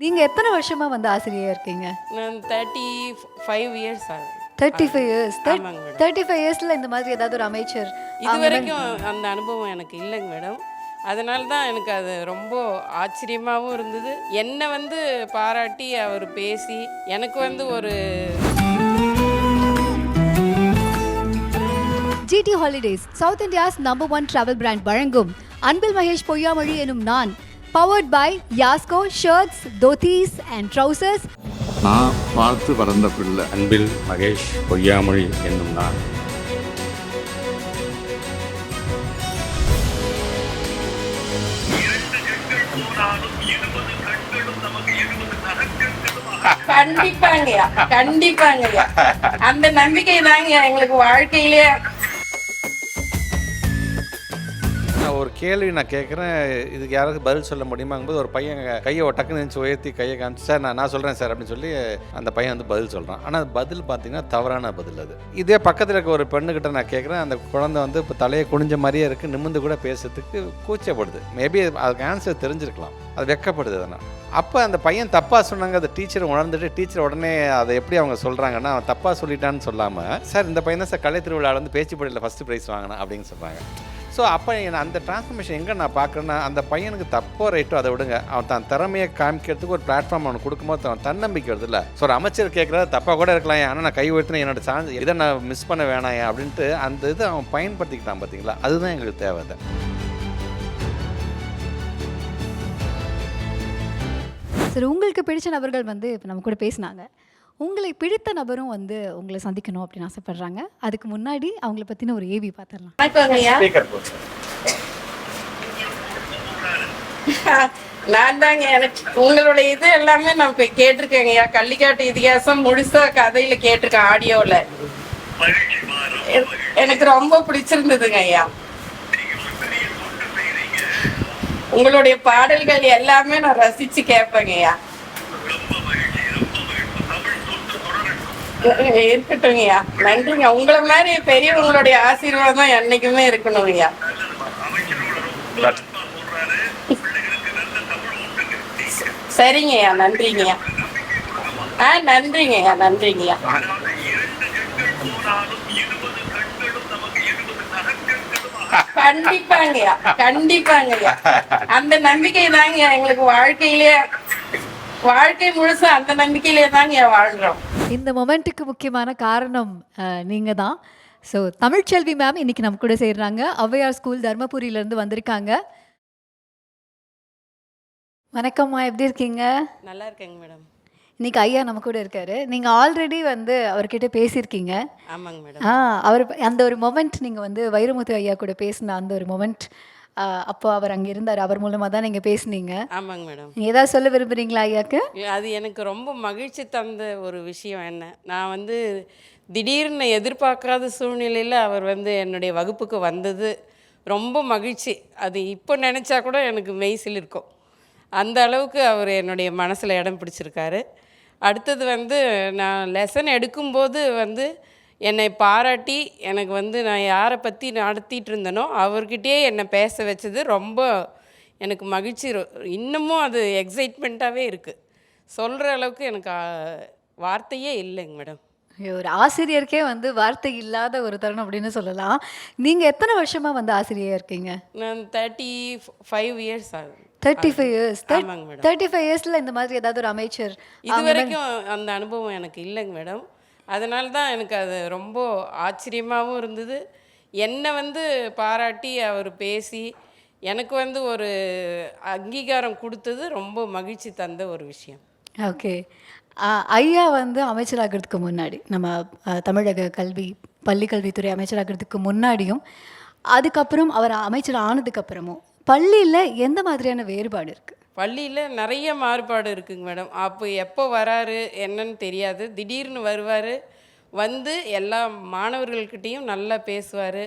நீங்க எத்தனை வருஷமா வந்து ஆசிரியரா இருக்கீங்க? நான் தேர்ட்டி ஃபைவ் இயர்ஸ் ஆகுது. Thirty five years thirty five இயர்ஸ்ல இந்த மாதிரி ஏதாவது ஒரு அமைச்சர் இது வரைக்கும் அந்த அனுபவம் எனக்கு இல்லைங்க மேடம் அதனால தான் எனக்கு அது ரொம்ப ஆச்சரியமாகவும் இருந்தது. என்னை வந்து பாராட்டி அவர் பேசி எனக்கு வந்து ஒரு GT holidays south India's number one travel brand வழங்கும் அன்பில் மகேஷ் பொய்யாமொழி எனும் நான் powered by Yasko shirts dhotis and trousers நான் பார்த்து வளர்ந்த பிள்ளை அன்பில் மகேஷ் பொய்யாமொழி என்னும் நான். கண்டிப்பாங்கய்யா கண்டிப்பாங்கய்யா. அந்த நம்பிக்கை தாங்க எங்களுக்கு வாழ்க்கையிலே ஒரு கேள்வி நான் கேட்குறேன். இதுக்கு யாராவது பதில் சொல்ல முடியுமாங்கும்போது ஒரு பையன் கையை டக்குன்னு நினச்சி உயர்த்தி கையை காமிச்சு சார் நான் நான் சொல்கிறேன் சார் அப்படின்னு சொல்லி அந்த பையன் வந்து பதில் சொல்கிறான் ஆனால் பதில் பார்த்தீங்கன்னா தவறான பதில் அது. இதே பக்கத்தில் இருக்க ஒரு பெண்ணுக்கிட்ட நான் கேட்குறேன். அந்த குழந்தை வந்து இப்போ தலையை குனிஞ்ச மாதிரியே இருக்குது நிமிந்து கூட பேசுறதுக்கு கூச்சப்படுது. மேபி அதுக்கு ஆன்சர் தெரிஞ்சிருக்கலாம். அது வெக்கப்படுது அதனால் அப்போ அந்த பையன் தப்பாக சொன்னாங்க. அந்த டீச்சர் உணர்ந்துட்டு டீச்சர் உடனே அதை எப்படி அவங்க சொல்கிறாங்கன்னா அவன் தப்பாக சொல்லிட்டான்னு சொல்லாமல் சார் இந்த பையன் தான் சார் கலை திருவிழாவில் வந்து பேச்சு போட்டியில் ஃபஸ்ட்டு ப்ரைஸ் வாங்கினா அப்படின்னு சொல்கிறாங்க ஸோ அப்போ என்னை அந்த டிரான்ஸ்ஃபர்மேஷன் எங்கே நான் பார்க்குறேன்னா அந்த பையனுக்கு தப்போ ரைட்டோ அதை விடுங்க. அவன் தான் திறமையை காமிக்கிறதுக்கு ஒரு பிளாட்ஃபார்ம் அவனுக்கு கொடுக்கும்போது அவன் தன்னம்பிக்கை வருது இல்லை? ஸோ ஒரு அமைச்சர் கேட்குறது தப்பாக கூட இருக்கலாம் ஆனால் நான் கை உயர்த்தின என்னோட சான்ஸ் இதை நான் மிஸ் பண்ண வேணாம் அப்படின்ட்டு அந்த இதை அவன் பயன்படுத்திக்கிட்டான் பார்த்தீங்களா? அதுதான் எங்களுக்கு தேவை சரி உங்களுக்கு பிடிச்ச நபர்கள் வந்து இப்போ நம்ம கூட பேசினாங்க. உங்களை பிடித்த நபரும் வந்து உங்களை சந்திக்கணும் அப்படின்னு ஆசைப்படுறாங்க. அதுக்கு முன்னாடி அவங்கள பற்றின ஒரு ஏவி பார்த்துடலாம் நான் தாங்க எனக்கு உங்களுடைய இது எல்லாமே நான் இப்போ கேட்டிருக்கேங்கய்யா கள்ளிக்காட்டு இதிகாசம் முழுசா கதையில கேட்டிருக்கேன் ஆடியோவில் எனக்கு ரொம்ப பிடிச்சிருந்ததுங்க ஐயா. உங்களுடைய பாடல்கள் எல்லாமே நான் ரசிச்சு கேட்பேங்க ஐயா. இருக்கட்டும்ங்கய்யா நன்றிங்க. உங்களை மாதிரி பெரியவங்களுடைய ஆசீர்வாதம் என்னைக்குமே இருக்கணும் ஐயா. சரிங்கய்யா நன்றிங்கய்யா ஆ நன்றிங்கய்யா நன்றிங்கய்யா கண்டிப்பாங்கய்யா கண்டிப்பாங்கய்யா அந்த நம்பிக்கை தாங்க எங்களுக்கு வாழ்க்கையிலே வாழ்க்கை முழுசா அந்த நம்பிக்கையிலே தாங்க வாழ்றோம். இந்த மொமெண்ட்டுக்கு முக்கியமான காரணம் நீங்கள் தான் ஸோ தமிழ்ச்செல்வி மேம் இன்னைக்கு நம்ம கூட சேர்றாங்க. ஔவையார் ஸ்கூல் தர்மபுரியிலேருந்து வந்திருக்காங்க. வணக்கம்மா எப்படி இருக்கீங்க? நல்லா இருக்கேங்க மேடம். இன்னைக்கு ஐயா நம்ம கூட இருக்காரு. நீங்கள் ஆல்ரெடி வந்து அவர்கிட்ட பேசியிருக்கீங்க. ஆமாங்க மேடம். ஆ அவர் அந்த ஒரு மொமெண்ட் நீங்கள் வந்து வைரமுத்து ஐயா கூட பேசின அந்த ஒரு மொமெண்ட் அப்போ அவர் அங்கே இருந்தார். அவர் மூலமாக தான் நீங்கள் பேசுனீங்க. ஆமாங்க மேடம். ஏதாவது சொல்ல விரும்புறீங்களா ஐயாக்கு? அது எனக்கு ரொம்ப மகிழ்ச்சி தந்த ஒரு விஷயம் என்ன? நான் வந்து திடீர்னு எதிர்பார்க்காத சூழ்நிலையில் அவர் வந்து என்னுடைய வகுப்புக்கு வந்தது. ரொம்ப மகிழ்ச்சி. அது இப்போ நினச்சா கூட எனக்கு மெய்சில் இருக்கும். அந்த அளவுக்கு அவர் என்னுடைய மனசில் இடம் பிடிச்சிருக்காரு. அடுத்தது வந்து நான் லெசன் எடுக்கும்போது வந்து என்னை பாராட்டி எனக்கு வந்து நான் யாரை பற்றி நடத்திட்டு இருந்தேனோ அவர்கிட்டயே என்னை பேச வச்சது ரொம்ப எனக்கு மகிழ்ச்சி. இன்னமும் அது எக்ஸைட்மெண்ட்டாகவே இருக்குது சொல்கிற அளவுக்கு எனக்கு வார்த்தையே இல்லைங்க மேடம். ஒரு ஆசிரியருக்கே வந்து வார்த்தை இல்லாத ஒரு தருணம் அப்படின்னு சொல்லலாம். நீங்கள் எத்தனை வருஷமாக வந்து ஆசிரியராக இருக்கீங்க? நான் தேர்ட்டி ஃபைவ் இயர்ஸ் ஆகுது. Thirty five years thirty five இயர்ஸில் இந்த மாதிரி ஏதாவது ஒரு அமைச்சர் இது வரைக்கும் அந்த அனுபவம் எனக்கு இல்லைங்க மேடம். அதனால தான் எனக்கு அது ரொம்ப ஆச்சரியமாகவும் இருந்தது. என்னை வந்து பாராட்டி அவர் பேசி எனக்கு வந்து ஒரு அங்கீகாரம் கொடுத்தது ரொம்ப மகிழ்ச்சி தந்த ஒரு விஷயம். ஓகே. ஐயா வந்து அமைச்சராகிறதுக்கு முன்னாடி நம்ம தமிழக கல்வி பள்ளிக்கல்வித்துறை அமைச்சராகிறதுக்கு முன்னாடியும் அதுக்கப்புறம் அவர் அமைச்சர் ஆனதுக்கப்புறமும் பள்ளியில் எந்த மாதிரியான வேறுபாடு இருக்குது பள்ளியில் நிறைய மாறுபாடு இருக்குங்க மேடம். அப்போ எப்போ வராரு என்னன்னு தெரியாது. திடீர்னு வருவார் வந்து எல்லா மாணவர்கள்கிட்டேயும் நல்லா பேசுவார்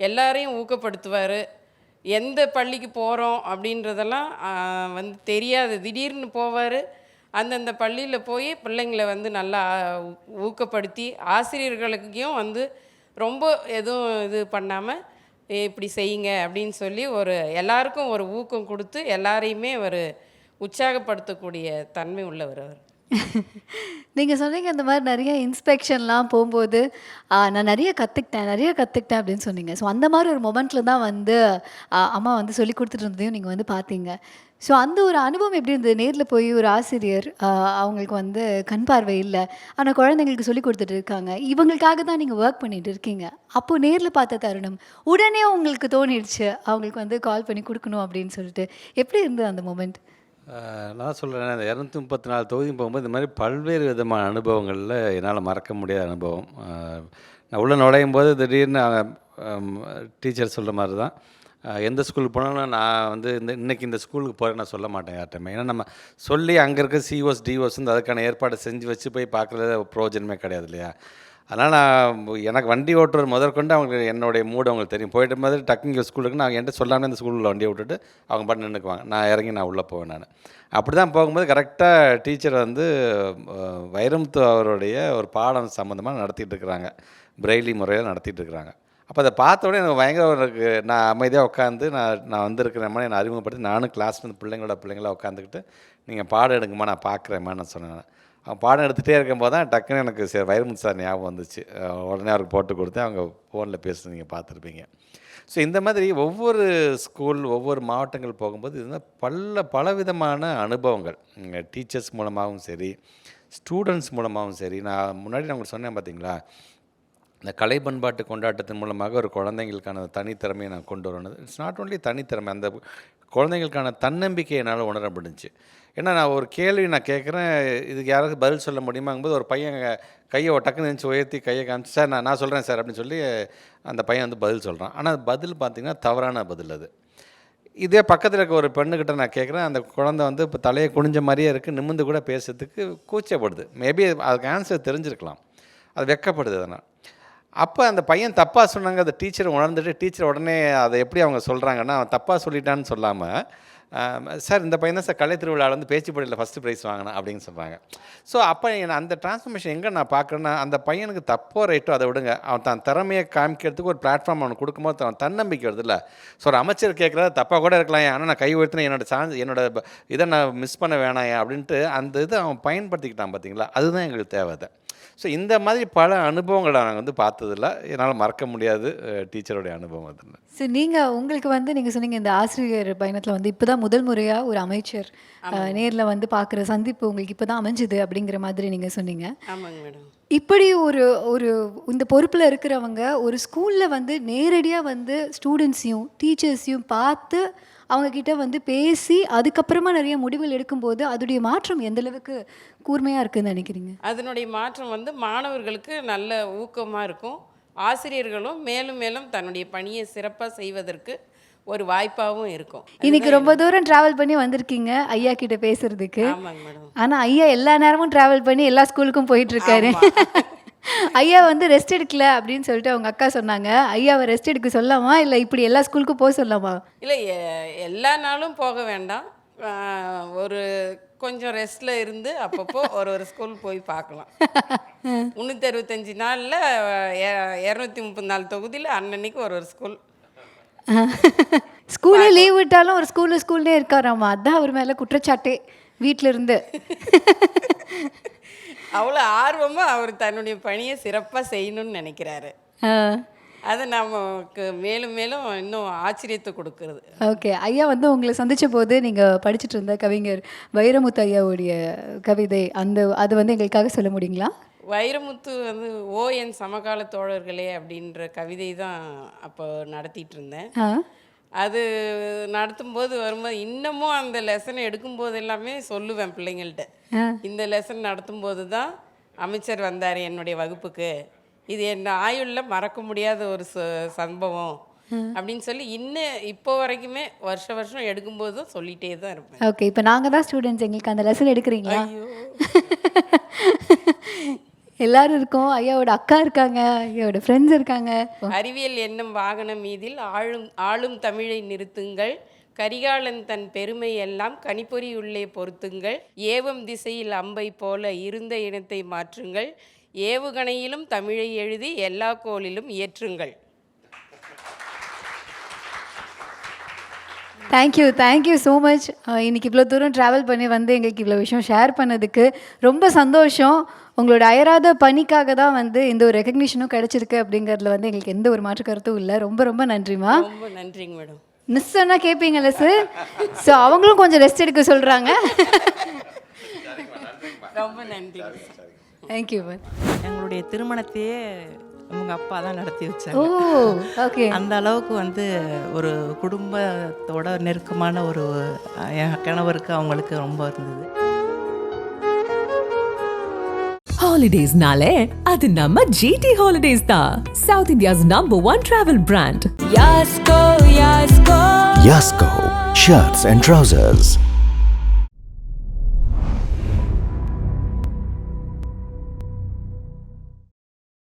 எல்லாரையும் ஊக்கப்படுத்துவார். எந்த பள்ளிக்கு போகிறோம் அப்படின்றதெல்லாம் வந்து தெரியாது. திடீர்னு போவார் அந்தந்த பள்ளியில் போய் பிள்ளைங்களை வந்து நல்லா ஊக்கப்படுத்தி ஆசிரியர்களுக்கும் வந்து ரொம்ப எதுவும் இது பண்ணாமல் இப்படி செய்யுங்க அப்படின்னு சொல்லி ஒரு எல்லாருக்கும் ஒரு ஊக்கம் கொடுத்து எல்லாரையுமே ஒரு உற்சாகப்படுத்தக்கூடிய தன்மை உள்ளவர் அவர். நீங்கள் சொன்னீங்க இந்த மாதிரி நிறைய இன்ஸ்பெக்ஷன்லாம் போகும்போது ஆ, நான் நிறைய கற்றுக்கிட்டேன் நிறைய கற்றுக்கிட்டேன் அப்படின்னு சொன்னீங்க. ஸோ அந்த மாதிரி ஒரு மொமெண்ட்டில் தான் வந்து ஆ, அம்மா வந்து சொல்லி கொடுத்துட்டு இருந்ததையும் நீங்கள் வந்து பார்த்தீங்க. ஸோ அந்த ஒரு அனுபவம் எப்படி இருந்தது? நேரில் போய் ஒரு ஆசிரியர் ஆ, அவங்களுக்கு வந்து கண் பார்வை இல்லை. ஆனால் குழந்தைங்களுக்கு சொல்லி கொடுத்துட்டு இருக்காங்க. இவங்களுக்காக தான் நீங்கள் ஒர்க் பண்ணிட்டு இருக்கீங்க. அப்போது நேரில் பார்த்த தருணம் உடனே உங்களுக்கு தோணிடுச்சு அவங்களுக்கு வந்து கால் பண்ணி கொடுக்கணும் அப்படின்னு சொல்லிட்டு. எப்படி இருந்தது அந்த மொமெண்ட் நான் சொல்கிறேன் இந்த இரநூத்தி முப்பத்தி நாலு தொகுதி போகும்போது இந்த மாதிரி பல்வேறு விதமான அனுபவங்களில் என்னால் மறக்க முடியாத அனுபவம். நான் உள்ளே நுழையும் போது திடீர்னு டீச்சர் சொல்கிற மாதிரி தான். எந்த ஸ்கூலுக்கு போனாலும் நான் வந்து இந்த இன்றைக்கி இந்த ஸ்கூலுக்கு போகிறேன் நான் சொல்ல மாட்டேன் யார்கிட்டயுமே. ஏன்னா நம்ம சொல்லி அங்கே இருக்க சிஓஸ் டிஓஸ் வந்து அதுக்கான ஏற்பாடு செஞ்சு வச்சு போய் பார்க்குறது பிரயோஜனமே கிடையாது இல்லையா? அதனால் நான் எனக்கு வண்டி ஓட்டுறது முதற்கொண்டு அவங்களுக்கு என்னுடைய மூடு அவங்களுக்கு தெரியும். போயிட்டு மாதிரி டக்குங்க ஸ்கூல் நான் என்கிட்ட சொல்லாமல் இந்த ஸ்கூலில் வண்டியை விட்டுட்டு அவங்க பாட்டு நின்றுக்குவாங்க நான் இறங்கி நான் உள்ளே போவேன் நான். அப்படி தான் போகும்போது கரெக்டாக டீச்சர் வந்து வைரமுத்து அவருடைய ஒரு பாடம் சம்மந்தமாக நடத்திட்டு இருக்கிறாங்க. பிரெய்லி முறையில் நடத்திட்டு இருக்கிறாங்க. அப்போ அதை பார்த்த உடனே எனக்கு பயங்கர ஒரு எனக்கு நான் அமைதியாக உட்காந்து நான் நான் வந்திருக்கிறேன் என்னை அறிமுகப்படுத்தி நானும் கிளாஸ் வந்து பிள்ளைங்களோட பிள்ளைங்களாக உட்காந்துக்கிட்டு நீங்கள் பாடம் எடுங்கம்மா நான் பார்க்குறேம்மா நான் சொன்னேன் பாடம் எடுத்துகிட்டே இருக்கும்போது தான் டக்குன்னு எனக்கு சரி வைரமுத்து சார் ஞாபகம் வந்துச்சு. உடனே அவருக்கு போட்டு கொடுத்து அவங்க ஃபோனில் பேசுறது நீங்கள் பார்த்துருப்பீங்க. ஸோ இந்த மாதிரி ஒவ்வொரு ஸ்கூல் ஒவ்வொரு மாவட்டங்கள் போகும்போது இது பல பலவிதமான அனுபவங்கள். டீச்சர்ஸ் மூலமாகவும் சரி ஸ்டூடெண்ட்ஸ் மூலமாகவும் சரி. நான் முன்னாடி நான் உங்களுக்கு சொன்னேன் பார்த்தீங்களா? இந்த கலை பண்பாட்டு கொண்டாட்டத்தின் மூலமாக ஒரு குழந்தைங்களுக்கான தனித்திறமையை நான் கொண்டு வரணும். இட்ஸ் நாட் ஒன்லி தனித்திறமை அந்த குழந்தைங்களுக்கான தன்னம்பிக்கையை என்னால் உணர முடிஞ்சுச்சு ஏன்னா நான் ஒரு கேள்வி நான் கேட்குறேன் இதுக்கு யாராவது பதில் சொல்ல முடியுமாங்கும்போது ஒரு பையன் கையை டக்குன்னு நினச்சி உயர்த்தி கையை காமிச்சு சார் நான் நான் சொல்கிறேன் சார் அப்படின்னு சொல்லி அந்த பையன் வந்து பதில் சொல்கிறான் ஆனால் பதில் பார்த்திங்கன்னா தவறான பதில் அது. இதே பக்கத்தில் இருக்க ஒரு பெண்ணுக்கிட்ட நான் கேட்குறேன் அந்த குழந்தை வந்து இப்போ தலையை குனிஞ்ச மாதிரியே இருக்குது நிமிந்து கூட பேசுறதுக்கு கூச்சப்படுது. மேபி அதுக்கு ஆன்சர் தெரிஞ்சிருக்கலாம். அது வெக்கப்படுது அதனால். அப்போ அந்த பையன் தப்பாக சொன்னாங்க அந்த டீச்சர் உணர்ந்துட்டு டீச்சர் உடனே அதை எப்படி அவங்க சொல்கிறாங்கன்னா அவன் தப்பாக சொல்லிட்டான்னு சொல்லாமல் சார் இந்த பையன் தான் சார் கலை திருவிழாவில் வந்து பேச்சு போட்டியில் ஃபஸ்ட்டு ப்ரைஸ் வாங்கினேன் அப்படின்னு சொல்கிறாங்க ஸோ அப்போ என்ன- அந்த டிரான்ஸ்ஃபர்மேஷன் எங்கே நான் பார்க்குறேன்னா அந்த பையனுக்கு தப்போ ரைட்டோ அதை விடுங்க. அவன் தான் திறமையை காமிக்கிறதுக்கு ஒரு பிளாட்ஃபார்ம் அவனுக்கு கொடுக்கும்போது அவன் தன்னம்பிக்கை வருது இல்லை ஸோ ஒரு அமைச்சர் கேட்குறத தப்பாக கூட இருக்கலாம் ஆனால் நான் கை உயர்த்தினேன். என்னோட சான்ஸ் என்னோட இதை நான் மிஸ் பண்ண வேணாம் அப்படின்ட்டு அந்த இதை அவன் பயன்படுத்திக்கிட்டான் பார்த்தீங்களா அதுதான் எங்களுக்கு தேவை அதை. ஸோ இந்த மாதிரி பல அனுபவங்களை நாங்கள் வந்து பார்த்ததில்ல. என்னால் மறக்க முடியாது டீச்சருடைய அனுபவம் அது. சரி நீங்கள் உங்களுக்கு வந்து நீங்கள் சொன்னீங்க இந்த ஆசிரியர் பயணத்தில் வந்து இப்போ தான் முதல் முறையாக ஒரு அமைச்சர் நேரில் வந்து பார்க்குற சந்திப்பு உங்களுக்கு இப்போ தான் அமைஞ்சுது அப்படிங்கிற மாதிரி நீங்கள் சொன்னீங்க. ஆமாங்க மேடம். இப்படி ஒரு ஒரு இந்த பொறுப்பில் இருக்கிறவங்க ஒரு ஸ்கூலில் வந்து நேரடியாக வந்து ஸ்டூடெண்ட்ஸையும் டீச்சர்ஸையும் பார்த்து அவங்க கிட்ட வந்து பேசி அதுக்கப்புறமா நிறைய முடிவுகள் எடுக்கும்போது அதோடைய மாற்றம் எந்த அளவுக்கு கூர்மையாக இருக்குன்னு நினைக்கிறீங்க? அதனுடைய மாற்றம் வந்து மாணவர்களுக்கு நல்ல ஊக்கமாக இருக்கும். ஆசிரியர்களும் மேலும் மேலும் தன்னுடைய பணியை சிறப்பாக செய்வதற்கு ஒரு வாய்ப்பாகவும் இருக்கும். இன்னைக்கு ரொம்ப தூரம் டிராவல் பண்ணி வந்திருக்கீங்க ஐயா கிட்ட பேசுறதுக்கு. ஆமாங்க மேடம் ஆனா ஐயா எல்லா நேரமும் டிராவல் பண்ணி எல்லா ஸ்கூலுக்கும் போயிட்டு இருக்காரு ஐயா வந்து ரெஸ்ட் எடுக்கல அப்படின்னு சொல்லிட்டு அவங்க அக்கா சொன்னாங்க. ஐயாவை ரெஸ்ட் எடுக்க சொல்லாமா? இல்ல இப்படி எல்லா ஸ்கூலுக்கும் போக சொல்லாமா? இல்லை எல்லா நாளும் போக வேண்டாம். ஒரு கொஞ்சம் ரெஸ்ட்டில் இருந்து அப்பப்போ ஒரு ஒரு ஸ்கூல் போய் பார்க்கலாம். முந்நூற்றி அறுபத்தஞ்சு நாளில் இரநூத்தி முப்பத்தி நாலு தொகுதியில் அன்னன்னைக்கு ஒரு ஒரு ஸ்கூல் ஸ்கூலே லீவ் விட்டாலும் ஒரு ஸ்கூல்ல ஸ்கூல்லே இருக்காராமா? அதான் அவர் மேல குற்றச்சாட்டே வீட்ல இருந்து அவ்வளோ ஆர்வமாக அவர் தன்னுடைய பணியை சிறப்பாக செய்யணும்னு நினைக்கிறாரு. அது நமக்கு மேலும் மேலும் இன்னும் ஆச்சரியத்தை கொடுக்கறது. ஓகே. ஐயா வந்து உங்களை சந்திச்ச போது நீங்க படிச்சுட்டு இருந்த கவிஞர் வைரமுத்து ஐயாவுடைய கவிதை அந்த அது வந்து எங்களுக்காக சொல்ல முடியுங்களா? வைரமுத்து வந்து ஓ என் சமகால தோழர்களே அப்படின்ற கவிதை தான் அப்போ நடத்திட்டு இருந்தேன் அது நடத்தும்போது வரும்போது இன்னமும் அந்த லெசன் எடுக்கும்போது எல்லாமே சொல்லுவேன் பிள்ளைங்கள்ட்ட. இந்த லெசன் நடத்தும்போது தான் அமைச்சர் வந்தார் என்னுடைய வகுப்புக்கு. இது என் ஆயுளில் மறக்க முடியாத ஒரு சம்பவம் அப்படின்னு சொல்லி இன்னும் இப்போ வரைக்குமே வருஷ வருஷம் எடுக்கும்போதும் சொல்லிட்டே தான் இருப்பேன். ஓகே இப்போ நாங்கள் தான் ஸ்டூடெண்ட்ஸ் எங்களுக்கு அந்த லெசன் எடுக்கிறீங்களா? எல்லாரும் இருக்கோம். ஐயாவோட அக்கா இருக்காங்க. ஐயாவோட ஃப்ரெண்ட்ஸ் இருக்காங்க. அறிவியல் என்னும் வாகனம் மீதில் ஆளும் ஆளும் தமிழை நிறுத்துங்கள். கரிகாலன் தன் பெருமை எல்லாம் கணிப்பொறி உள்ளே பொருத்துங்கள். ஏவம் திசையில் அம்பை போல இருந்த இனத்தை மாற்றுங்கள். ஏவுகணையிலும் தமிழை எழுதி எல்லா கோளிலும் இயற்றுங்கள். Thank you thank you so much இன்னைக்கு இவ்வளோ தூரம் ட்ராவல் பண்ணி வந்து எங்களுக்கு இவ்வளோ விஷயம் ஷேர் பண்ணதுக்கு ரொம்ப சந்தோஷம். உங்களோட அயராத பணிக்காக தான் வந்து இந்த ஒரு ரெக்கக்னிஷனும் கிடைச்சிருக்கு அப்படிங்கிறதுல வந்து எங்களுக்கு எந்த ஒரு மாற்று கருத்தும் இல்லை. ரொம்ப ரொம்ப நன்றிமா ரொம்ப நன்றிங்க மேடம். மிஸ் சொன்னால் கேட்பீங்கல்ல சார் ஸோ அவங்களும் கொஞ்சம் ரெஸ்ட் எடுக்க சொல்கிறாங்க ரொம்ப நன்றி. தேங்க்யூ மேம் எங்களுடைய திருமணத்தையே அவங்க அப்பா தான் நடத்தி ஓ வச்சாங்க ஓகே அந்த அளவுக்கு வந்து ஒரு குடும்பத்தோட நெருக்கமான ஒரு கணவருக்கு அவங்களுக்கு ரொம்ப இருந்தது. ஹாலிடேஸ்னாலே அது நம்ம ஜிடி ஹாலிடேஸ் தான் south India's number one travel brand Yasko, shirts and trousers.